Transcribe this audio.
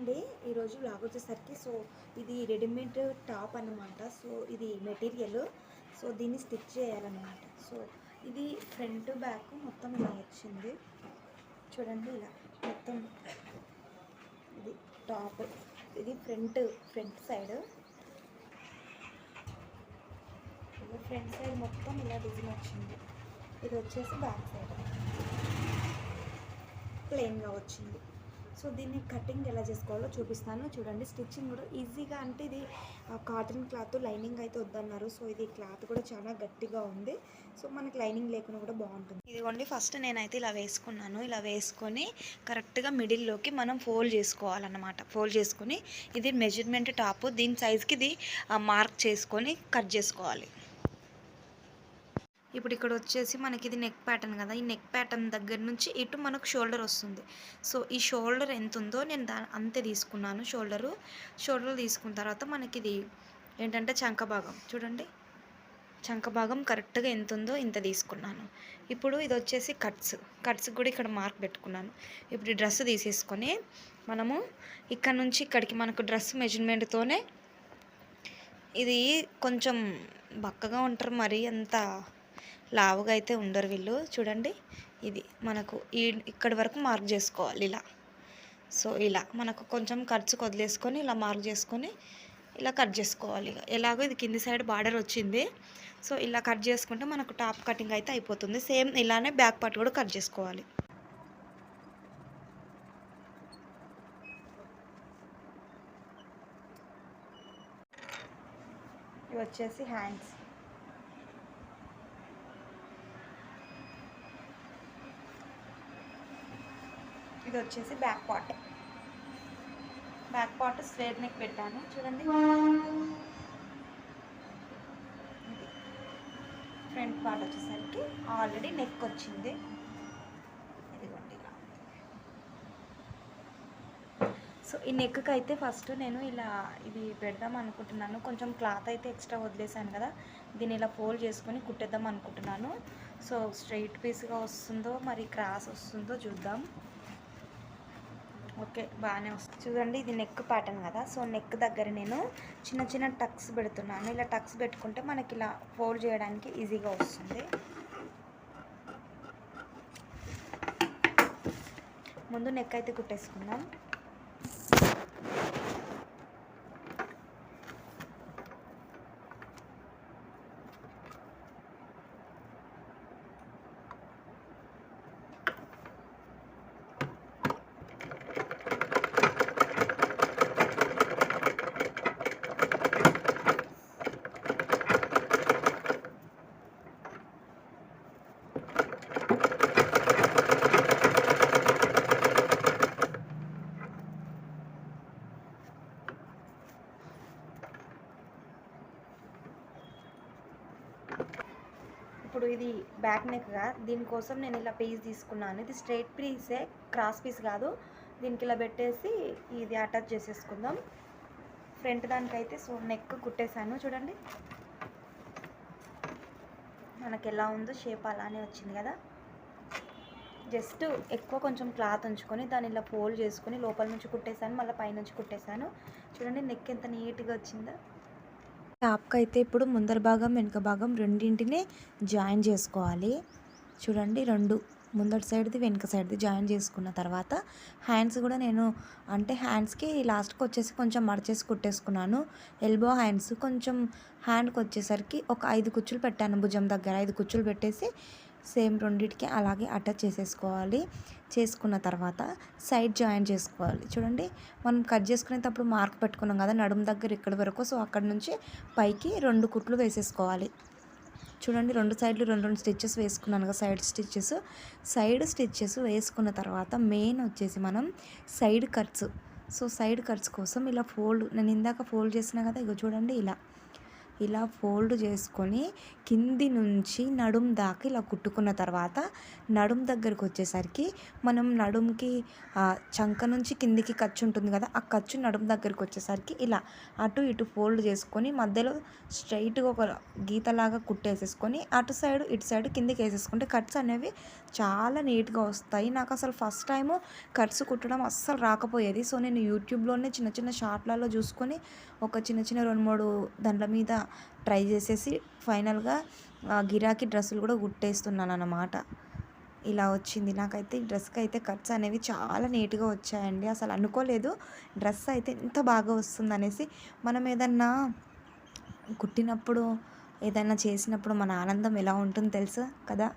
అండి ఈరోజు బ్లాగ్ వచ్చేసరికి. సో ఇది రెడీమేడ్ టాప్ అన్నమాట. సో ఇది మెటీరియల్. సో దీన్ని స్టిచ్ చేయాలన్నమాట. సో ఇది ఫ్రంట్ బ్యాక్ మొత్తం ఇలా వచ్చింది. చూడండి ఇలా మొత్తం ఇది టాప్. ఇది front front side. Front side మొత్తం ఇలా డిజైన్ వచ్చింది. ఇది వచ్చేసి బ్యాక్ సైడ్. ప్లెయిన్గా వచ్చింది. సో దీన్ని కటింగ్ ఎలా చేసుకోవాలో చూపిస్తాను. చూడండి స్టిచ్చింగ్ కూడా ఈజీగా అంటే ఇది కాటన్ క్లాత్ లైనింగ్ అయితే వద్దన్నారు. సో ఇది క్లాత్ కూడా చాలా గట్టిగా ఉంది. సో మనకి లైనింగ్ లేకుండా కూడా బాగుంటుంది. ఇదిగోండి ఫస్ట్ నేనైతే ఇలా వేసుకున్నాను. ఇలా వేసుకొని కరెక్ట్గా మిడిల్లోకి మనం ఫోల్డ్ చేసుకోవాలన్నమాట. ఫోల్డ్ చేసుకొని ఇది మెజర్మెంట్ టాప్. దీని సైజ్కి ఇది మార్క్ చేసుకొని కట్ చేసుకోవాలి. ఇప్పుడు ఇక్కడ వచ్చేసి మనకి ఇది నెక్ ప్యాటర్న్ కదా. ఈ నెక్ ప్యాటర్న్ దగ్గర నుంచి ఇటు మనకు షోల్డర్ వస్తుంది. సో ఈ షోల్డర్ ఎంత ఉందో నేను దా అంతే తీసుకున్నాను షోల్డరు షోల్డర్ తీసుకున్న తర్వాత మనకి ఇది ఏంటంటే చంక భాగం. చూడండి. చంక భాగం కరెక్ట్గా ఎంత ఉందో ఇంత తీసుకున్నాను. ఇప్పుడు ఇది వచ్చేసి కట్స్ కట్స్ కూడా ఇక్కడ మార్క్ పెట్టుకున్నాను. ఇప్పుడు ఈ డ్రెస్ తీసేసుకొని మనము ఇక్కడ నుంచి ఇక్కడికి మనకు డ్రెస్ మెజర్మెంట్తోనే ఇది కొంచెం బక్కగా ఉంటారు మరి అంత లావుగా అయితే ఉండరు వీళ్ళు. చూడండి ఇది మనకు ఈ ఇక్కడి వరకు మార్క్ చేసుకోవాలి ఇలా. సో ఇలా మనకు కొంచెం ఖర్చు వదిలేసుకొని ఇలా మార్క్ చేసుకొని ఇలా కట్ చేసుకోవాలి ఇక. ఎలాగో ఇది కింది సైడ్ బార్డర్ వచ్చింది. సో ఇలా కట్ చేసుకుంటే మనకు టాప్ కటింగ్ అయితే అయిపోతుంది. సేమ్ ఇలానే బ్యాక్ పార్ట్ కూడా కట్ చేసుకోవాలి. ఇవి వచ్చేసి హ్యాండ్స్. ఇది వచ్చేసి back part back part straight neck పెట్టాను. చూడండి. ఫ్రంట్ పార్ట్ వచ్చేసరికి ఆల్రెడీ నెక్ వచ్చింది. ఇదిగోండి ఇలా. సో ఈ నెక్కి అయితే ఫస్ట్ నేను ఇలా ఇది పెడదాం అనుకుంటున్నాను. కొంచెం క్లాత్ అయితే ఎక్స్ట్రా వదిలేసాను కదా. దీన్ని ఇలా ఫోల్డ్ చేసుకొని కుట్టేద్దాం అనుకుంటున్నాను. సో స్ట్రైట్ పీస్గా వస్తుందో మరి క్రాస్ వస్తుందో చూద్దాం. ఓకే బాగానే వస్తుంది. చూడండి ఇది నెక్ ప్యాటర్న్ కదా. సో నెక్ దగ్గర నేను చిన్న చిన్న టక్స్ పెడుతున్నాను. ఇలా టక్స్ పెట్టుకుంటే మనకి ఇలా ఫోల్డ్ చేయడానికి ఈజీగా వస్తుంది. ముందు నెక్ అయితే కుట్టేసుకుందాం. ఇప్పుడు ఇది బ్యాక్ నెక్గా దీనికోసం నేను ఇలా పీస్ తీసుకున్నాను. ఇది స్ట్రైట్ పీసే క్రాస్ పీస్ కాదు. దీనికి ఇలా పెట్టేసి ఇది అటాచ్ చేసేసుకుందాం. ఫ్రంట్ దానికైతే సో నెక్ కుట్టేశాను. చూడండి. మనకి ఎలా ఉందో షేప్ అలానే వచ్చింది కదా. జస్ట్ ఎక్కువ కొంచెం క్లాత్ ఉంచుకొని దాన్ని ఇలా ఫోల్డ్ చేసుకొని లోపల నుంచి కుట్టేశాను. మళ్ళీ పైనుంచి కుట్టేశాను. చూడండి నెక్ ఎంత నీట్గా వచ్చిందో. టాప్కి అయితే ఇప్పుడు ముందర భాగం వెనుక భాగం రెండింటిని జాయిన్ చేసుకోవాలి. చూడండి రెండు. ముందటి సైడ్ది వెనుక సైడ్ది జాయిన్ చేసుకున్న తర్వాత హ్యాండ్స్ కూడా నేను అంటే హ్యాండ్స్కి లాస్ట్కి వచ్చేసి కొంచెం మడిచేసి కుట్టేసుకున్నాను. ఎల్బో హ్యాండ్స్ కొంచెం హ్యాండ్కి వచ్చేసరికి ఒక ఐదు కుచ్చులు పెట్టాను భుజం దగ్గర. ఐదు కుచ్చులు పెట్టేసి సేమ్ రెండింటికి అలాగే అటాచ్ చేసేసుకోవాలి. చేసుకున్న తర్వాత సైడ్ జాయిన్ చేసుకోవాలి. చూడండి మనం కట్ చేసుకునేటప్పుడు మార్క్ పెట్టుకున్నాం కదా నడుము దగ్గర ఇక్కడి వరకు సో అక్కడ నుంచి పైకి రెండు కుట్లు వేసేసుకోవాలి. చూడండి రెండు సైడ్లు రెండు రెండు స్టిచ్చెస్ వేసుకున్నాను కదా సైడ్ స్టిచ్చెస్. సైడ్ స్టిచ్చెస్ వేసుకున్న తర్వాత మెయిన్ వచ్చేసి మనం side cuts. So side cuts కోసం ఇలా ఫోల్డ్ నేను ఇందాక ఫోల్డ్ చేసిన కదా ఇగో చూడండి ఇలా. ఇలా ఫోల్డ్ చేసుకొని కింది నుంచి నడుం దాకా ఇలా కుట్టుకున్న తర్వాత నడుం దగ్గరికి వచ్చేసరికి మనం నడుంకి చంక నుంచి కిందికి ఖర్చు ఉంటుంది కదా ఆ ఖర్చు నడుం దగ్గరికి వచ్చేసరికి ఇలా అటు ఇటు ఫోల్డ్ చేసుకొని మధ్యలో స్ట్రైట్గా ఒక గీతలాగా కుట్టేసేసుకొని అటు సైడ్ ఇటు సైడ్ కిందికి వేసేసుకుంటే కట్స్ అనేవి చాలా నీట్గా వస్తాయి. నాకు అసలు ఫస్ట్ టైము కట్స్ కుట్టడం అస్సలు రాకపోయేది. సో నేను యూట్యూబ్లోనే చిన్న చిన్న షార్ట్లలో చూసుకొని ఒక చిన్న చిన్న రెండు మూడు దాంట్ల మీద ట్రై చేసేసి ఫైనల్గా గిరాకీ డ్రెస్సులు కూడా కుట్టేస్తున్నాను అన్నమాట ఇలా వచ్చింది. నాకైతే ఈ డ్రెస్కి అయితే కట్స్ అనేవి చాలా నీట్గా వచ్చాయండి. అసలు అనుకోలేదు డ్రెస్ అయితే ఇంత బాగా వస్తుంది అనేసి మనం ఏదన్నా కుట్టినప్పుడు ఏదైనా చేసినప్పుడు మన ఆనందం ఎలా ఉంటుందో తెలుసా కదా?